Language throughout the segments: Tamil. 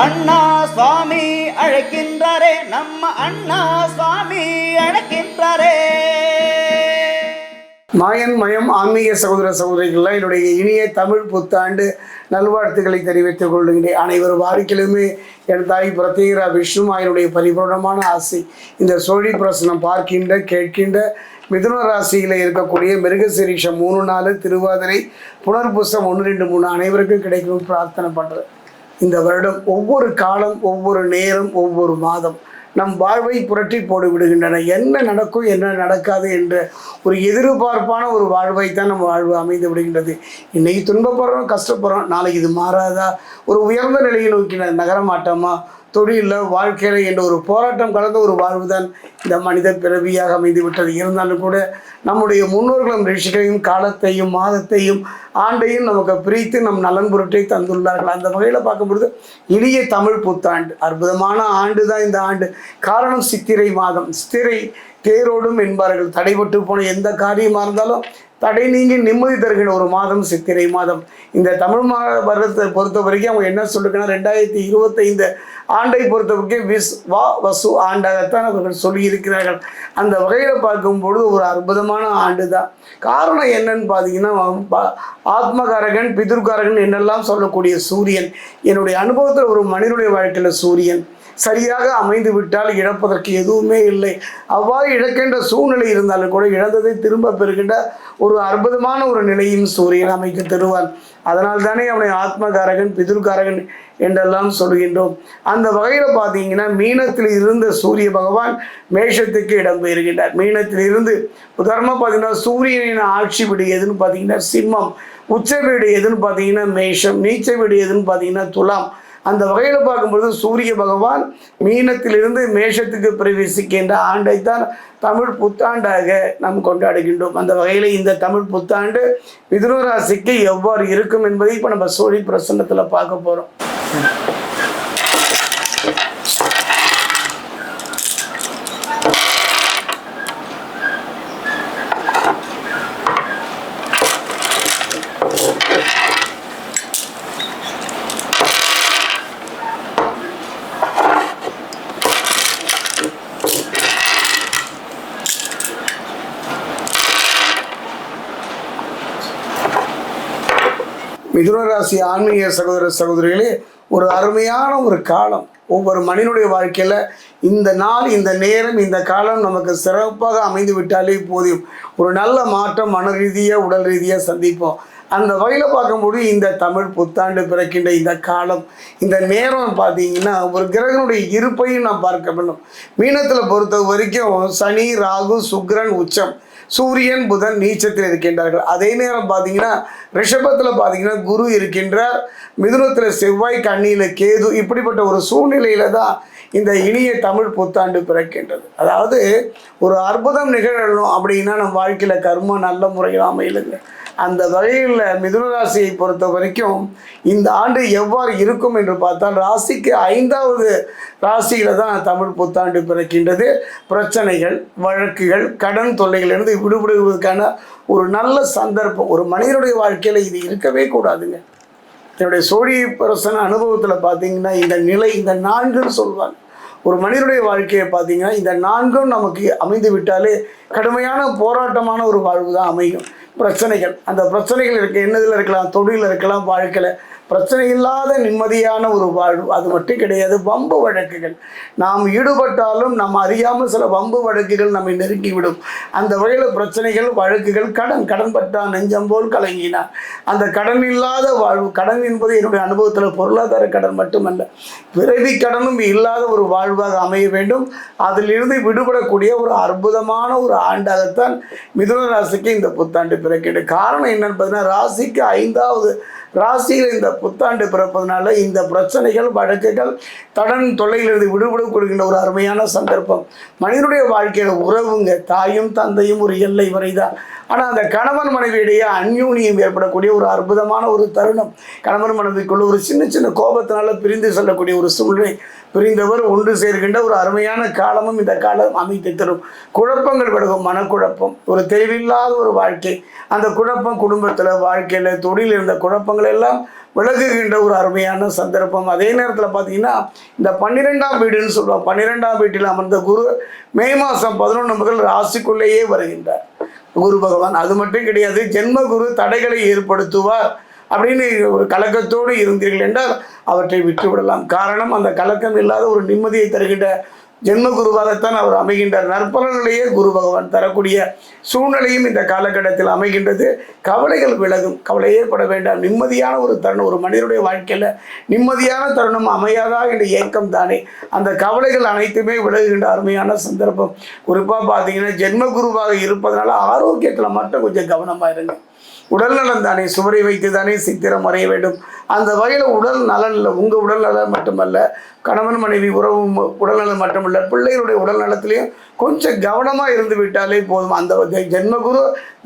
அண்ணா சுவாமி அழைக்கின்றாரே நம்ம அண்ணா சுவாமி அழைக்கின்றாரே. மாயன் மயம் ஆன்மீக சகோதர சகோதரிகள்லாம் என்னுடைய இனிய தமிழ் புத்தாண்டு நல்வாழ்த்துக்களை தெரிவித்துக் கொள்கின்றேன். அனைவரும் வாரிக்கிலுமே என் தாய் பிரத்யேகரா விஷ்ணு மாயனுடைய பரிபூர்ணமான ஆசை. இந்த சோழி பிரசனம் பார்க்கின்ற கேட்கின்ற மிதுன ராசியில் இருக்கக்கூடிய மிருகசிரீஷம் மூணு நாலு திருவாதிரை புனர்புஷம் ஒன்று ரெண்டு மூணு அனைவருக்கும் கிடைக்கும் பிரார்த்தனை பண்ணுறேன் இந்த வருடம் ஒவ்வொரு காலம் ஒவ்வொரு நேரம் ஒவ்வொரு மாதம் நம் வாழ்வை புரட்டி போடு விடுகின்றன. என்ன நடக்கும் என்ன நடக்காது என்ற ஒரு எதிர்பார்ப்பான ஒரு வாழ்வை தான் நம்ம வாழ்வு அமைந்து விடுகின்றது. இன்னைக்கு துன்பப்படுறோம் கஷ்டப்படுறோம் நாளைக்கு இது மாறாதா? ஒரு உயர்ந்த நிலையை நோக்கி நகரமாட்டோமா? தொழிலில் வாழ்க்கையில் என்ற ஒரு போராட்டம் கலந்த ஒரு வாழ்வு தான் இந்த மனித பிறவியாக அமைந்து விட்டது. இருந்தாலும் கூட நம்முடைய முன்னோர்களும் ரிஷிகளையும் காலத்தையும் மாதத்தையும் ஆண்டையும் நமக்கு பிரித்து நம் நலன் பொருட்டை தந்துள்ளார்கள். அந்த வகையில் பார்க்கும்பொழுது இனிய தமிழ் புத்தாண்டு அற்புதமான ஆண்டு தான் இந்த ஆண்டு. காரணம் சித்திரை மாதம். சித்திரை தேரோடும் என்பார்கள். தடைபட்டு போன எந்த காரியமாக இருந்தாலும் தடை நீங்கி நிம்மதி தருகிற ஒரு மாதம் சித்திரை மாதம். இந்த தமிழ் மாதத்தை வருடத்தை பொறுத்த வரைக்கும் அவங்க என்ன சொல்லிருக்கேன்னா ரெண்டாயிரத்தி இருபத்தைந்து ஆண்டை பொறுத்த வரைக்கும் விஸ் வா வசு ஆண்டாகத்தான் அவர்கள் சொல்லியிருக்கிறார்கள். அந்த வகையில் பார்க்கும்பொழுது ஒரு அற்புதமான ஆண்டு தான் காரணம் என்னன்னு பார்த்தீங்கன்னா ஆத்மகாரகன் பிதுர்காரகன் என்னெல்லாம் சொல்லக்கூடிய சூரியன் என்னுடைய அனுபவத்தில் ஒரு மனிதனுடைய வாழ்க்கையில் சூரியன் சரியாக அமைந்து விட்டால் இழப்பதற்கு எதுவுமே இல்லை. அவ்வாறு இழக்கின்ற சூழ்நிலை இருந்தாலும் கூட இழந்ததை திரும்ப பெறுகின்ற ஒரு அற்புதமான ஒரு நிலையும் சூரியன் அமைத்து தருவான். அதனால் தானே அவனை ஆத்மகாரகன் பிதுர்காரகன் என்றெல்லாம் சொல்கின்றோம். அந்த வகையில் பார்த்தீங்கன்னா மீனத்தில் இருந்த சூரிய பகவான் மேஷத்துக்கு இடம்பெயர்கின்றார் மீனத்தில் இருந்து உதாரணமாக பார்த்தீங்கன்னா சூரியனின் ஆட்சி வீடு எதுன்னு பார்த்தீங்கன்னா சிம்மம். உச்ச வீடு எதுன்னு பார்த்தீங்கன்னா மேஷம். நீச்ச வீடு எதுன்னு பார்த்தீங்கன்னா துலாம். அந்த வகையில் பார்க்கும்பொழுது சூரிய பகவான் மீனத்திலிருந்து மேஷத்துக்கு பிரவேசிக்கின்ற ஆண்டைத்தான் தமிழ் புத்தாண்டாக நாம் கொண்டாடுகின்றோம். அந்த வகையில் இந்த தமிழ் புத்தாண்டு மிதுன ராசிக்கு எவ்வாறு இருக்கும் என்பதை இப்போ நம்ம சோழி பிரசன்னத்தில் பார்க்க போகிறோம் மிதுனராசி ஆன்மீக சகோதர சகோதரிகளே ஒரு அருமையான ஒரு காலம். ஒவ்வொரு மனிதனுடைய வாழ்க்கையில் இந்த நாள் இந்த நேரம் இந்த காலம் நமக்கு சிறப்பாக அமைந்து விட்டாலே போதும். ஒரு நல்ல மாற்றம் மன ரீதியாக உடல் ரீதியாக சந்திப்போம். அந்த வகையில் பார்க்கும்போது இந்த தமிழ் புத்தாண்டு பிறக்கின்ற இந்த காலம் இந்த நேரம் பார்த்தீங்கன்னா ஒரு கிரகனுடைய இருப்பையும் நாம் பார்க்க வேண்டும். மீனத்தில் பொறுத்த வரைக்கும் சனி ராகு சுக்கிரன் உச்சம். சூரியன் புதன் நீச்சத்தில் இருக்கின்றார்கள். அதே நேரம் பார்த்தீங்கன்னா ரிஷபத்தில் பார்த்தீங்கன்னா குரு இருக்கின்றார். மிதுனத்தில் செவ்வாய் கண்ணியில் கேது. இப்படிப்பட்ட ஒரு சூழ்நிலையில தான் இந்த இனிய தமிழ் புத்தாண்டு பிறக்கின்றது. அதாவது ஒரு அற்புதம் நிகழணும் அப்படின்னா நம்ம வாழ்க்கையில் கர்மம் நல்ல முறையில் அமையலுங்க. அந்த வகையில் மிதுன ராசியை பொறுத்த வரைக்கும் இந்த ஆண்டு எவ்வாறு இருக்கும் என்று பார்த்தால் ராசிக்கு ஐந்தாவது ராசியில் தான் தமிழ் புத்தாண்டு பிறக்கின்றது. பிரச்சனைகள் வழக்குகள் கடன் தொல்லைகளிலிருந்து விடுபடுவதற்கான ஒரு நல்ல சந்தர்ப்பம். ஒரு மனிதனுடைய வாழ்க்கையில் இது இருக்கவே கூடாதுங்க. என்னுடைய சோழி பிரசன அனுபவத்தில் பார்த்தீங்கன்னா இந்த நிலை இந்த நான்குன்னு சொல்லுவாங்க ஒரு மனிதனுடைய வாழ்க்கையை பார்த்தீங்கன்னா இந்த நான்கும் நமக்கு அமைந்து விட்டாலே கடுமையான போராட்டமான ஒரு வாழ்வு தான் அமையும். பிரச்சனைகள். அந்த பிரச்சனைகள் இருக்குது என்னதில் இருக்கலாம் தொழிலில் இருக்கலாம் வாழ்க்கையில். பிரச்சனை இல்லாத நிம்மதியான ஒரு வாழ்வு. அது மட்டும் கிடையாது வம்பு வழக்குகள். நாம் ஈடுபட்டாலும் நம்ம அறியாமல் சில வம்பு வழக்குகள் நம்மை நெருங்கிவிடும். அந்த வகையில் பிரச்சனைகள் வழக்குகள் கடன். கடன் பட்டான் நெஞ்சம் போல் கலங்கினான் அந்த கடன் இல்லாத வாழ்வு கடன் என்பது என்னுடைய அனுபவத்தில் பொருளாதார கடன் மட்டுமல்ல பிறவி கடனும் இல்லாத ஒரு வாழ்வாக அமைய வேண்டும். அதிலிருந்து விடுபடக்கூடிய ஒரு அற்புதமான ஒரு ஆண்டாகத்தான் மிதுன ராசிக்கு இந்த புத்தாண்டு பிறக்கிறது. காரணம் என்னன்னு பார்த்தீங்கன்னா ராசிக்கு ஐந்தாவது ராசியில் இந்த புத்தாண்டு பிறப்பதனால இந்த பிரச்சனைகள் வழக்குகள் தடன் தொல்லையிலிருந்து விடுபடு கொடுக்கின்ற ஒரு அருமையான சந்தர்ப்பம். மனிதனுடைய வாழ்க்கையில் உறவுங்க தாயும் தந்தையும் ஒரு எல்லை வரைதான். ஆனால் அந்த கணவன் மனைவியிடையே அந்யூனியம் ஏற்படக்கூடிய ஒரு அற்புதமான ஒரு தருணம். கணவன் மனைவிக்குள்ள ஒரு சின்ன சின்ன கோபத்தினால பிரிந்து செல்லக்கூடிய ஒரு சூழ்நிலை. பிரிந்தவர் ஒன்று சேர்கின்ற ஒரு அருமையான காலமும் இந்த காலம் அமைத்து தரும். குழப்பங்கள் விலகும் மனக்குழப்பம். ஒரு தெளிவில்லாத ஒரு வாழ்க்கை. அந்த குழப்பம் குடும்பத்தில் வாழ்க்கையில் தொழில் இருந்த குழப்பங்கள் எல்லாம் விலகுகின்ற ஒரு அருமையான சந்தர்ப்பம். அதே நேரத்தில் பார்த்தீங்கன்னா இந்த பன்னிரெண்டாம் வீடுன்னு சொல்லுவோம் பன்னிரெண்டாம் வீட்டில் அமர்ந்த குரு மே மாதம் பதினொன்று முதல் ராசிக்குள்ளேயே வருகின்றார். குரு பகவான் அது மட்டும் கிடையாது ஜென்ம குரு தடைகளை ஏற்படுத்துவார். அப்படின்னு ஒரு கலக்கத்தோடு இருந்தீர்கள் என்றால் அவற்றை விட்டுவிடலாம். காரணம் அந்த கலக்கம் இல்லாத ஒரு நிம்மதியை தருகின்ற ஜென்ம குருவாகத்தான் அவர் அமைகின்றார். நற்பலன்களையே குரு பகவான் தரக்கூடிய சூழ்நிலையும் இந்த காலகட்டத்தில் அமைகின்றது. கவலைகள் விலகும். கவலையே பட வேண்டாம். நிம்மதியான ஒரு தருணம் ஒரு மனிதனுடைய வாழ்க்கையில் நிம்மதியான தருணம் அமையாதா என்ற ஏக்கம் தானே. அந்த கவலைகள் அனைத்துமே விலகுகின்ற அருமையான சந்தர்ப்பம். குறிப்பாக பார்த்தீங்கன்னா ஜென்ம குருவாக இருப்பதனால ஆரோக்கியத்தில் மட்டும் கொஞ்சம் கவனமாக இருங்க. உடல் நலம் தானே சுவரை வைத்து தானே சித்திரம் வரைய வேண்டும். அந்த வகையில் உடல் நலனில் உங்கள் உடல் நலம் மட்டுமல்ல கணவன் மனைவி உறவு உடல் நலன் மட்டுமல்ல பிள்ளைகளுடைய உடல் நலத்திலையும் கொஞ்சம் கவனமாக இருந்து விட்டாலே போதும். அந்த ஜென்மகுரு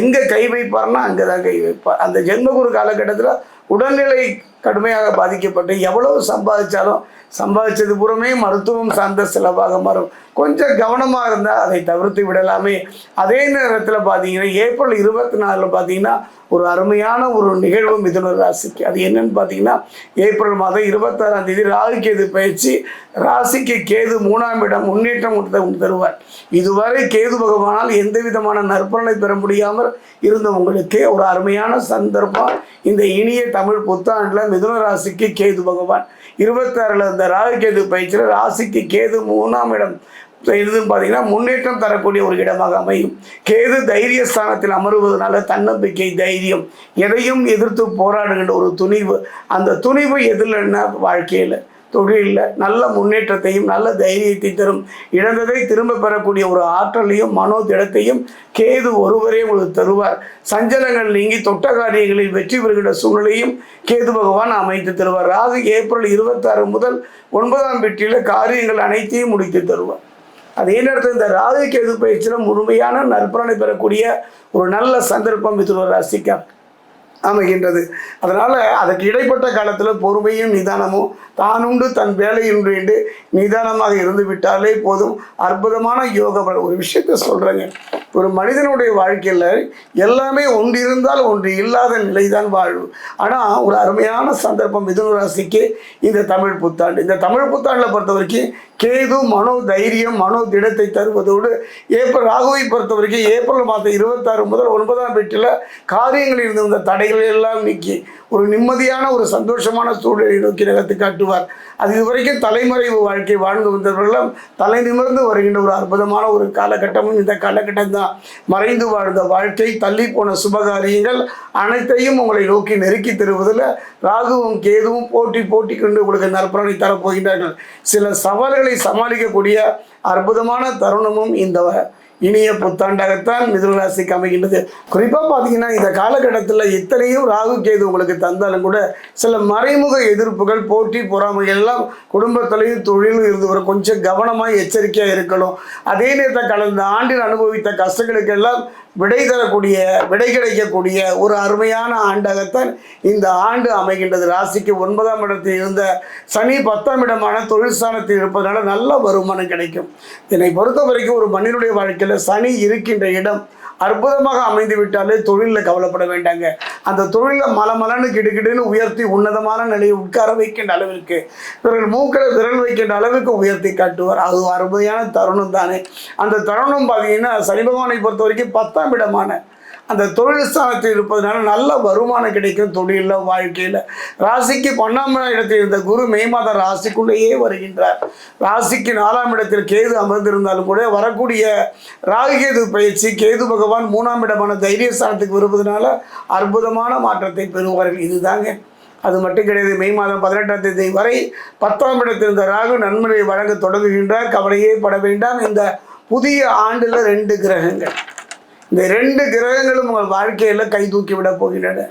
எங்கே கை வைப்பார்னா அங்கே தான் கை வைப்பார். அந்த ஜென்மகுரு காலகட்டத்தில் உடல்நிலை கடுமையாக பாதிக்கப்பட்டு எவ்வளவு சம்பாதிச்சாலும் சம்பாதிச்சது பூரமே மருத்துவம் சார்ந்த செலவாக மாறும். கொஞ்சம் கவனமாக இருந்தால் அதை தவிர்த்து விடலாமே. அதே நேரத்தில் பார்த்தீங்கன்னா ஏப்ரல் இருபத்தி நாலில் பார்த்தீங்கன்னா ஒரு அருமையான ஒரு நிகழ்வு மிதுன ராசிக்கு. அது என்னன்னு பார்த்தீங்கன்னா ஏப்ரல் மாதம் இருபத்தாறாம் தேதி ராகு கேது பயிற்சி. ராசிக்கு கேது மூணாம் இடம் முன்னேற்றம் கொடுத்த தருவார். இதுவரை கேது பகவானால் எந்த விதமான நற்பலனை பெற முடியாமல் இருந்தவங்களுக்கு ஒரு அருமையான சந்தர்ப்பம். இந்த இனிய தமிழ் புத்தாண்டில் மிதுன ராசிக்கு கேது பகவான். இருபத்தாறில் இந்த ராகு கேது பயிற்சியில் ராசிக்கு கேது மூணாம் இடம். இதுன்னு பார்த்தீங்கன்னா முன்னேற்றம் தரக்கூடிய ஒரு இடமாக அமையும். கேது தைரிய ஸ்தானத்தில் அமருவதனால தன்னம்பிக்கை தைரியம் எதையும் எதிர்த்து போராடுகின்ற ஒரு துணிவு. அந்த துணிவு எதில் வாழ்க்கையில் தொழிலில் நல்ல முன்னேற்றத்தையும் நல்ல தைரியத்தை தரும். இழந்ததை திரும்ப பெறக்கூடிய ஒரு ஆற்றலையும் மனோதிடத்தையும் கேது ஒருவரே உங்களுக்கு தருவார். சஞ்சலங்கள் நீங்கி தொட்ட காரியங்களில் வெற்றி பெறுகின்ற சூழ்நிலையும் கேது பகவான் அமைத்து தருவார். ராகு ஏப்ரல் இருபத்தாறு முதல் ஒன்பதாம் வீட்டில் காரியங்கள் அனைத்தையும் முடித்து தருவார். அதே நேரத்தில் இந்த ராகு கேது பயிற்சியில் முழுமையான நற்பலனை பெறக்கூடிய ஒரு நல்ல சந்தர்ப்பம் மிதுன ராசிக்கு அமைகின்றது அதனால் அதற்கு இடைப்பட்ட காலத்தில் பொறுமையும் நிதானமும் தானுண்டு தன் வேலையுண்டு என்று நிதானமாக இருந்து விட்டாலே போதும். அற்புதமான யோக பலன். ஒரு விஷயத்த சொல்கிறேங்க ஒரு மனிதனுடைய வாழ்க்கையில் எல்லாமே ஒன்று இருந்தால் ஒன்று இல்லாத நிலைதான் வாழ்வு. ஆனால் ஒரு அருமையான சந்தர்ப்பம் மிதுன ராசிக்கு இந்த தமிழ் புத்தாண்டு. இந்த தமிழ் புத்தாண்டில் பொறுத்த வரைக்கும் கேது மனோ தைரியம் மனோ திடத்தை தருவதோடு ஏப்ரல் ராகுவை பொறுத்த வரைக்கும் ஏப்ரல் மாதம் இருபத்தாறு முதல் ஒன்பதாம் வீட்டில் காரியங்களில் இருந்து வந்த தடைகள் எல்லாம் நீக்கி ஒரு நிம்மதியான ஒரு சந்தோஷமான சூழலை நோக்கி நகர்த்து காட்டுவார். அது இதுவரைக்கும் தலைமறைவு வாழ்க்கை வாழ்ந்து வந்தவர்களும் தலை நிமிர்ந்து வருகின்ற ஒரு அற்புதமான ஒரு காலகட்டமும் இந்த காலகட்டம் தான் மறைந்து வாழ்ந்த வாழ்க்கை தள்ளி போன சுபகாரியங்கள் அனைத்தையும் உங்களை நோக்கி நெருக்கி தருவதில் ராகுவும் கேதுவும் போட்டி போட்டி கொண்டு உங்களுக்கு நற்பலனை தரப்போகின்றார்கள். சில சவால்கள் சமாளிக்கக்கூடிய அற்புதமான தருணமும் இந்த இனிய புத்தாண்டாகத்தான் மிதுனராசிக்கு அமைகின்றது. குறிப்பாக பார்த்தீங்கன்னா இந்த காலகட்டத்தில் எத்தனையோ ராகு கேது உங்களுக்கு தந்தாலும் கூட சில மறைமுக எதிர்ப்புகள் போட்டி பொறாமைகள் எல்லாம் குடும்பத்திலையும் தொழிலும் இருந்து வர கொஞ்சம் கவனமாக எச்சரிக்கையாக இருக்கணும். அதே நேரத்தில் கடந்த ஆண்டில் அனுபவித்த கஷ்டங்களுக்கெல்லாம் விடை தரக்கூடிய விடை கிடைக்கக்கூடிய ஒரு அருமையான ஆண்டாகத்தான் இந்த ஆண்டு அமைகின்றது. ராசிக்கு ஒன்பதாம் இடத்தில் இருந்த சனி பத்தாம் இடமான தொழில் ஸ்தானத்தில் இருப்பதனால நல்ல வருமானம் கிடைக்கும். என்னை பொறுத்த வரைக்கும் ஒரு மனிதனுடைய வாழ்க்கையில் சனி இருக்கின்ற இடம் அற்புதமாக அமைந்து விட்டாலே தொழிலில் கவலைப்பட வேண்டாங்க. அந்த தொழிலில் மலமலன்னு கிடுகிடுன்னு உயர்த்தி உன்னதமான நிலையை உட்கார வைக்கின்ற அளவிற்கு இவர்கள் மூக்கில் விரல் வைக்கின்ற அளவுக்கு உயர்த்தி காட்டுவார். அது அருமையான தருணம் தானே. அந்த தருணம் பார்த்தீங்கன்னா சனி பகவானை பொறுத்த வரைக்கும் பத்தாம் இடமான அந்த தொழில் ஸ்தானத்தில் இருப்பதனால நல்ல வருமானம் கிடைக்கும் தொழிலில் வாழ்க்கையில். ராசிக்கு பன்னெண்டாம் இடத்தில் இருந்த குரு மே மாதம் ராசிக்குள்ளேயே வருகின்றார். ராசிக்கு நாலாம் இடத்தில் கேது அமர்ந்திருந்தாலும் கூட வரக்கூடிய ராகுகேது பயிற்சி கேது பகவான் மூணாம் இடமான தைரிய ஸ்தானத்துக்கு வருவதனால அற்புதமான மாற்றத்தை பெறுவார்கள். இதுதாங்க. அது மட்டும் கிடையாது மே மாதம் பதினெட்டாம் தேதி வரை பத்தாம் இடத்தில் இருந்த ராகு நன்மையை வழங்க தொடங்குகின்றார். கவலையே பட வேண்டாம். இந்த புதிய ஆண்டில் ரெண்டு கிரகங்கள். இந்த ரெண்டு கிரகங்களும் உங்கள் வாழ்க்கையில் கை தூக்கி விட போகின்றன.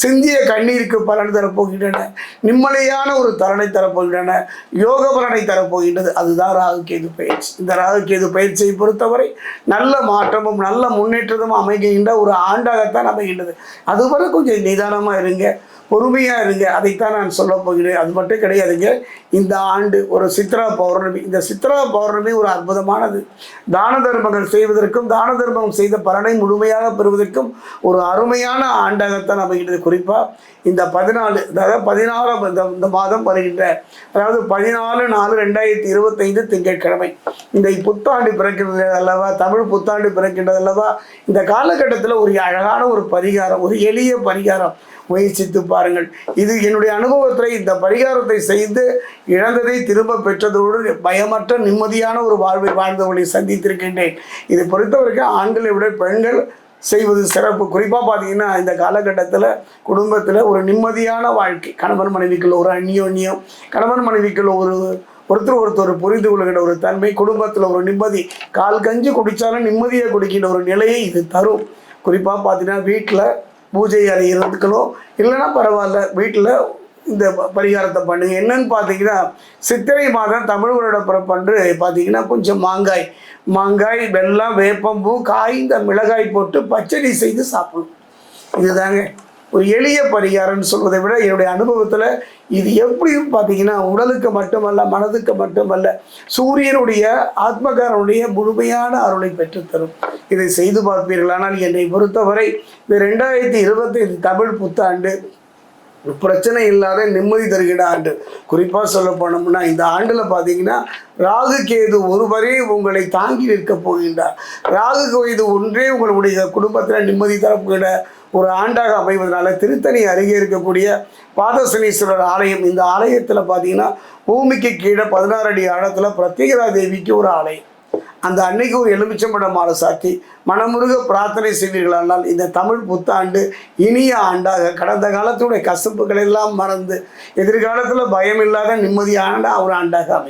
சிந்திய கண்ணீருக்கு பலன் தரப்போகின்றன நிம்மதியான ஒரு தலனை தரப்போகின்றன யோக பலனை தரப்போகின்றது அதுதான் ராகு கேது பயிற்சி. இந்த ராகு கேது பயிற்சியை பொறுத்தவரை நல்ல மாற்றமும் நல்ல முன்னேற்றமும் அமைகின்ற ஒரு ஆண்டாகத்தான் அமைகின்றது. அதுவரை கொஞ்சம் நிதானமாக இருங்க. பொறுமையாக இருங்க. அதைத்தான் நான் சொல்ல போகிறேன். அது மட்டும் கிடையாதுங்க. இந்த ஆண்டு ஒரு சித்ரா பௌர்ணமி. இந்த சித்ரா பௌர்ணமி ஒரு அற்புதமானது. தான தர்மங்கள் செய்வதற்கும் தான தர்மம் செய்த பலனை முழுமையாக பெறுவதற்கும் ஒரு அருமையான ஆண்டாகத்தான் அமைகிறது குறிப்பாக இந்த பதினாலு அதாவது பதினாலாம் இந்த இந்த மாதம் வருகின்ற அதாவது பதினாலு நாலு ரெண்டாயிரத்தி இருபத்தைந்து திங்கட்கிழமை. இந்த புத்தாண்டு பிறக்கின்றது அல்லவா? தமிழ் புத்தாண்டு பிறக்கின்றது அல்லவா? இந்த காலகட்டத்தில் ஒரு அழகான ஒரு பரிகாரம் ஒரு எளிய பரிகாரம். முயற்சித்து பாருங்கள். இது என்னுடைய அனுபவத்தில் இந்த பரிகாரத்தை செய்து இழந்ததை திரும்ப பெற்றதோடு பயமற்ற நிம்மதியான ஒரு வாழ்வை வாழ்ந்தவர்களை சந்தித்திருக்கின்றேன். இது பொறுத்தவரைக்கும் ஆண்களை விட பெண்கள் செய்வது சிறப்பு. குறிப்பாக பார்த்தீங்கன்னா இந்த காலகட்டத்தில் குடும்பத்தில் ஒரு நிம்மதியான வாழ்க்கை. கணவன் மனைவிக்குள்ள ஒரு அந்யோன்யம் கணவன் மனைவிக்குள்ள ஒரு ஒருத்தர் ஒருத்தர் புரிந்து கொள்கிற ஒரு தன்மை குடும்பத்தில் ஒரு நிம்மதி கால் கஞ்சி குடித்தாலும் நிம்மதியை குடிக்கின்ற ஒரு நிலையை இது தரும். குறிப்பாக பார்த்தீங்கன்னா வீட்டில் பூஜை அறை இருந்துக்கணும் இல்லைன்னா பரவாயில்ல வீட்டில் இந்த ப- பரிகாரத்தை பண்ணுங்க. என்னன்னு பார்த்தீங்கன்னா சித்திரை மாதம் தமிழ் வருட பிறப்பன்று பார்த்தீங்கன்னா கொஞ்சம் மாங்காய் மாங்காய் வெள்ளம் வேப்பம்பூ காய் இந்த மிளகாய் போட்டு பச்சடி செய்து சாப்பிடும் இதுதாங்க. ஒரு எளிய பரிகாரம்னு சொல்வதை விட என்னுடைய அனுபவத்தில் இது எப்படியும் பார்த்தீங்கன்னா உடலுக்கு மட்டுமல்ல மனதுக்கு மட்டுமல்ல சூரியனுடைய ஆத்மகாரனுடைய முழுமையான அருளை பெற்றுத்தரும். இதை செய்து பார்ப்பீர்கள். ஆனால் என்னை பொறுத்தவரை இந்த ரெண்டாயிரத்தி இருபத்தைந்து தமிழ் புத்தாண்டு பிரச்சனை இல்லாத நிம்மதி தருகிற ஆண்டு. குறிப்பாக சொல்ல போனோம்னா இந்த ஆண்டில் பார்த்தீங்கன்னா ராகு கேது ஒருவரே உங்களை தாங்கி நிற்க போகின்றார். ராகு கேது ஒன்றே உங்களுடைய குடும்பத்தில் நிம்மதி தரப்போகிற ஒரு ஆண்டாக அமைவதனால திருத்தணி அருகே இருக்கக்கூடிய பாதசனீஸ்வரர் ஆலயம். இந்த ஆலயத்தில் பார்த்தீங்கன்னா பூமிக்கு கீழே பதினாறு அடி ஆழத்தில் பிரத்யேகரா தேவிக்கு ஒரு ஆலயம். அந்த அன்னைக்கு ஒரு எலுமிச்சம்பட மாலை சாத்தி மனமுருக பிரார்த்தனை செய்வீர்களானால் இந்த தமிழ் புத்தாண்டு இனிய ஆண்டாக கடந்த காலத்துடைய கசப்புகள் எல்லாம் மறந்து எதிர்காலத்தில் பயமில்லாத நிம்மதியான ஒரு ஆண்டாக அமையும்.